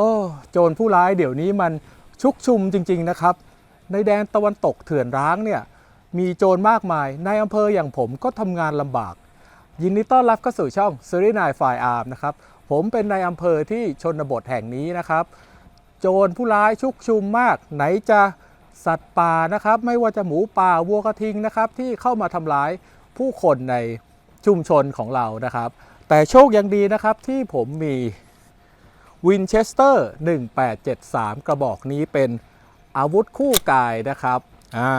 โอ้โจรผู้ร้ายเดี๋ยวนี้มันชุกชุมจริง ๆนะครับ ในแดนตะวันตกเถื่อนร้างเนี่ยมีโจรมากมายในอำเภออย่างผมก็ทำงานลำบาก ยินดีต้อนรับเข้าสู่ช่อง s รีส์นายฝ่ายอาร์มนะครับ ผมเป็นในายอำเภอที่ชนบทแห่งนี้นะครับ โจรผู้ร้ายชุกชุมมาก ไหนจะสัตว์ป่านะครับ ไม่ว่าจะหมูป่าวัวกระทิงนะครับที่เข้ามาทำร้ายผู้คนในชุมชนของเรานะครับ แต่โชคยังดีนะครับที่ผมมี วินเชสเตอร์1873 กระบอกนี้เป็นอาวุธคู่กายนะครับอ่า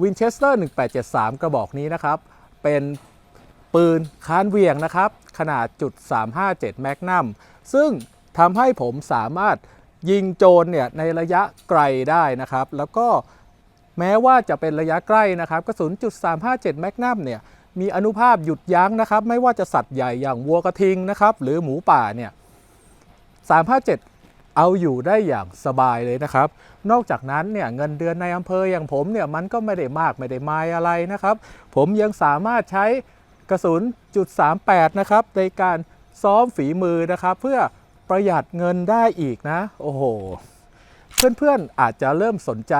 วินเชสเตอร์1873 กระบอกนี้นะครับ เป็นปืนคานเวียงนะครับ ขนาดจุด357แมกนัมซึ่งทำให้ผมสามารถยิงโจรเนี่ยในระยะไกลได้นะครับ แล้วก็แม้ว่าจะเป็นระยะใกล้นะครับกระสุนจุด357แมกนัมเนี่ยมีอนุภาพหยุดยั้งนะครับ ไม่ว่าจะสัตว์ใหญ่อย่างวัวกระทิงนะครับ หรือหมูป่าเนี่ย 357 เอาอยู่ได้อย่างสบายเลยนะครับ นอกจากนั้นเนี่ยเงินเดือนในอำเภออย่างผมเนี่ยมันก็ไม่ได้มากไม่ได้มายอะไรนะครับ ผมยังสามารถใช้กระสุนจุด38นะครับในการซ้อมฝีมือนะครับ เพื่อประหยัดเงินได้อีกนะ โอ้โห เพื่อนๆอาจจะเริ่มสนใจ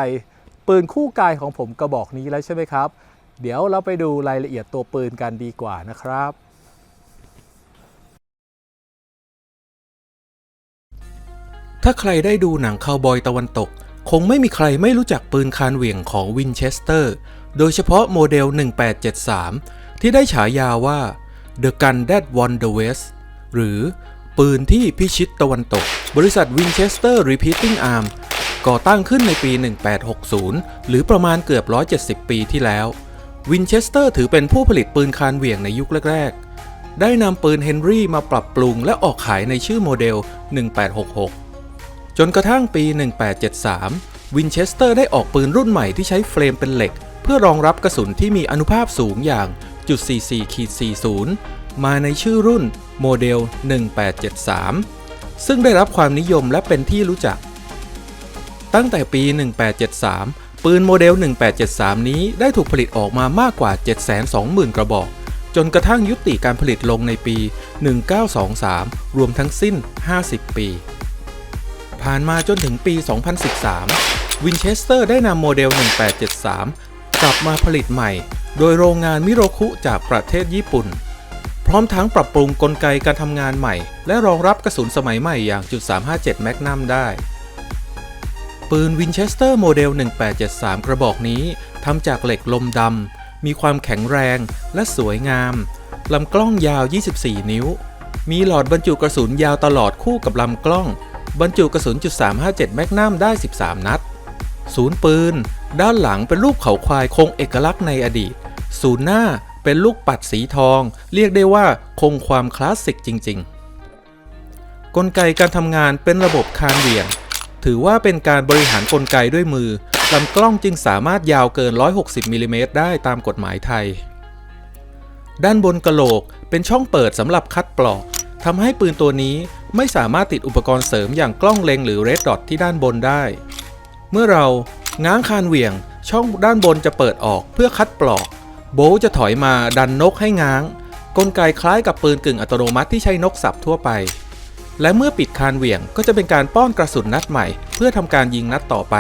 ปืนคู่กายของผมกระบอกนี้แล้วใช่ไหมครับ เดี๋ยวเราไปดูรายละเอียดตัวปืนกันดีกว่านะครับ ถ้าใครได้ดูหนังคาวบอยตะวันตก คงไม่มีใครไม่รู้จักปืนคานเหวี่ยงของวินเชสเตอร์ โดยเฉพาะโมเดล 1873 ที่ได้ฉายาว่า The Gun That Won the West หรือปืนที่พิชิตตะวันตก บริษัท Winchester Repeating Arm ก่อตั้งขึ้นในปี 1860 หรือประมาณเกือบ 170 ปีที่แล้ววินเชสเตอร์ถือเป็นผู้ผลิตปืนคานเหวี่ยงในยุคแรก ๆ ได้นำปืนเฮนรี่มาปรับปรุงและออกขายในชื่อโมเดล 1866 จนกระทั่งปี 1873 วินเชสเตอร์ได้ออกปืนรุ่นใหม่ที่ใช้เฟรมเป็นเหล็ก เพื่อรองรับกระสุนที่มีอนุภาพสูงอย่างจุด44 40 มาในชื่อรุ่นโมเดล 1873 ซึ่งได้รับความนิยมและเป็นที่รู้จัก ตั้งแต่ปี 1873 ปืนโมเดล 1873 นี้ได้ถูกผลิตออกมามากกว่า 720,000 กระบอกจนกระทั่งยุติการผลิตลงในปี 1923 รวมทั้งสิ้น 50 ปี ผ่านมาจนถึงปี 2013 วินเชสเตอร์ได้นำโมเดล 1873 กลับมาผลิตใหม่ โดยโรงงานมิโรคุจากประเทศญี่ปุ่น พร้อมทั้งปรับปรุงกลไกการทำงานใหม่ และรองรับกระสุนสมัยใหม่อย่างจุด357แมกนัมได้ปืนวินเชสเตอร์โมเดล 1873 กระบอกนี้ทำจากเหล็กลมดำ มีความแข็งแรงและสวยงาม ลำกล้องยาว 24 นิ้ว มีหลอดบรรจุกระสุนยาวตลอดคู่กับลำกล้อง บรรจุกระสุนจุด357 แมกนัมได้ 13 นัด ศูนย์ปืน ด้านหลังเป็นรูปเขาควายคงเอกลักษณ์ในอดีต ศูนย์หน้าเป็นลูกปัดสีทอง เรียกได้ว่าคงความคลาสสิกจริง ๆ กลไกการทำงานเป็นระบบคานเหวี่ยง ถือว่าเป็นการบริหารกลไกด้วยมือลำกล้องจึงสามารถยาวเกิน 160มิลลิเมตรได้ตามกฎหมายไทย ด้านบนกระโหลกเป็นช่องเปิดสำหรับคัดปลอกทำให้ปืนตัวนี้ ไม่สามารถติดอุปกรณ์เสริมอย่างกล้องเล็งหรือเรดดอทที่ด้านบนได้ เมื่อเราง้างคานเหวี่ยง ช่องด้านบนจะเปิดออกเพื่อคัดปลอก โบจะถอยมาดันนกให้ง้าง กลไกคล้ายกับปืนกึ่งอัตโนมัติที่ใช้นกสับทั่วไป และเมื่อปิดคานเหวี่ยงก็จะเป็นการป้อนกระสุนนัดใหม่ เพื่อทำการยิงนัดต่อไป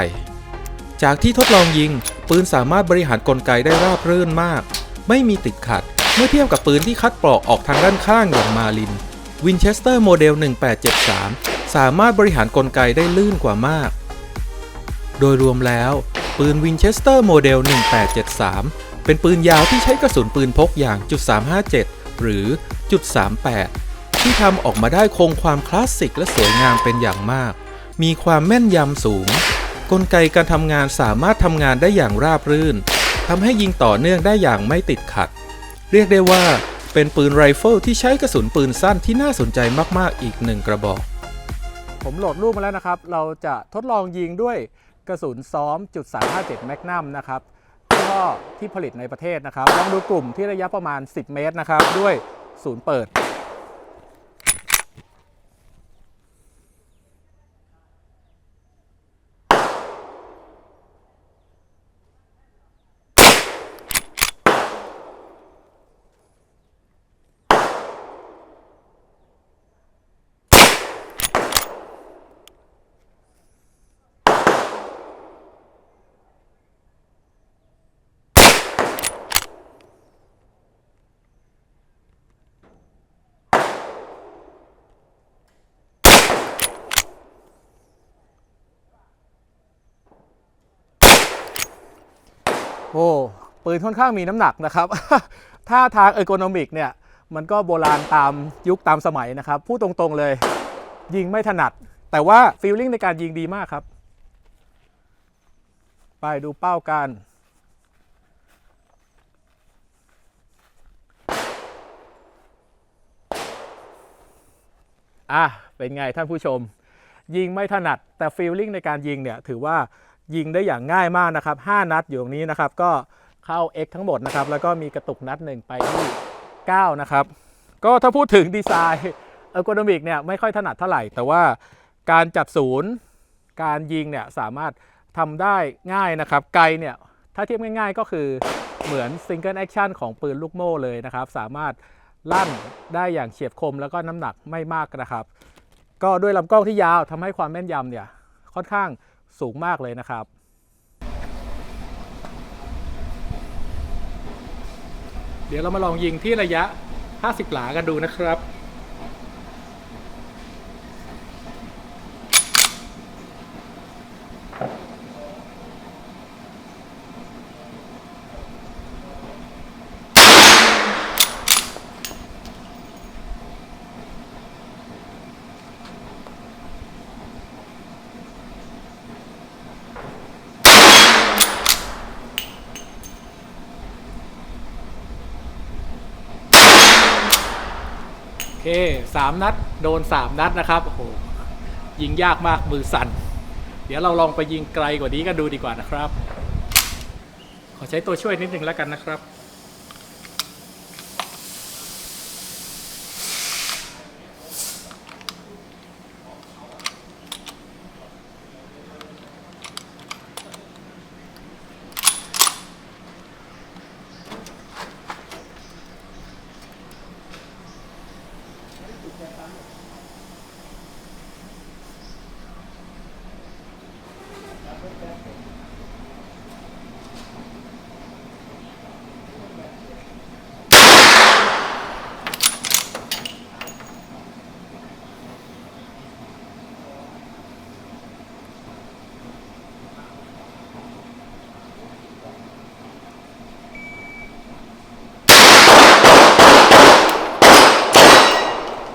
จากที่ทดลองยิง ปืนสามารถบริหารกลไกได้ราบรื่นมาก ไม่มีติดขัด เมื่อเทียบกับปืนที่คัดปลอกออกทางด้านข้างอย่างมาลิน วินเชสเตอร์โมเดล 1873 สามารถบริหารกลไกได้ลื่นกว่ามาก โดยรวมแล้ว ปืนวินเชสเตอร์โมเดล 1873 เป็นปืนยาวที่ใช้กระสุนปืนพกอย่างจุด357 หรือจุด38 ที่ทำออกมาได้คงความคลาสสิกและสวยงามเป็นอย่างมาก มีความแม่นยำสูง กลไกการทำงานสามารถทำงานได้อย่างราบรื่นทำให้ยิงต่อเนื่องได้อย่างไม่ติดขัด เรียกได้ว่า เป็นปืนไรเฟิลที่ใช้กระสุนปืนสั้นที่น่าสนใจมากๆอีกหนึ่งกระบอก ผมโหลดรูปมาแล้วนะครับ เราจะทดลองยิงด้วยกระสุนซ้อมจุด357แมกนัมนะครับก็ที่ผลิตในประเทศนะครับลองดูกลุ่มที่ระยะประมาณ 10 เมตรนะครับ ด้วยศูนย์เปิด โอ้ปืนค่อนข้างมีน้ำหนักนะครับ ถ้าทางเออร์โกนอมิกเนี่ย มันก็โบราณตามยุคตามสมัยนะครับ พูดตรงๆเลย ยิงไม่ถนัด แต่ว่าฟีลลิ่งในการยิงดีมากครับ ไปดูเป้ากัน อะ เป็นไงท่านผู้ชม ยิงไม่ถนัดแต่ฟีลลิ่งในการยิงเนี่ย ถือว่า ยิงได้อย่างง่ายมากนะครับ 5 นัดอยู่ตรงนี้นะครับ ก็เข้า X ทั้งหมดนะครับ แล้วก็มีกระตุกนัดหนึ่งไปที่9นะครับ ก็ถ้าพูดถึงดีไซน์เออร์โกนอมิกเนี่ยไม่ค่อยถนัดเท่าไหร่ แต่ว่าการจับศูนย์ การยิงเนี่ยสามารถทำได้ง่ายนะครับ ไกลเนี่ยถ้าเทียบง่าย ๆ ก็คือเหมือนซิงเกิลแอคชั่นของปืนลูกโม่เลยนะครับ สามารถลั่นได้อย่างเฉียบคมแล้วก็น้ำหนักไม่มากนะครับ ก็ด้วยลำกล้องที่ยาวทำให้ความแม่นยำเนี่ยค่อนข้าง สูงมากเลยนะครับ เดี๋ยวเรามาลองยิงที่ระยะ 50 หลากันดูนะครับ เคสามนัด โดนสามนัดนะครับโอ้โหยิงยากมากมือสั่น เดี๋ยวเราลองไปยิงไกลกว่านี้กันดูดีกว่านะครับ ขอใช้ตัวช่วยนิดนึงแล้วกันนะครับ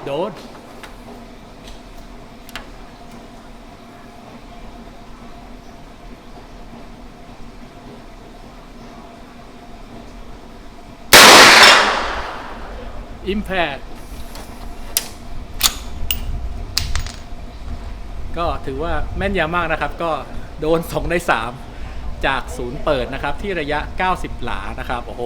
โดน Impact ก็ถือว่าแม่นยำมากนะครับ ก็โดน2ใน 3 จากศูนย์เปิดนะครับ ที่ระยะ 90 หลานะครับ โอ้โห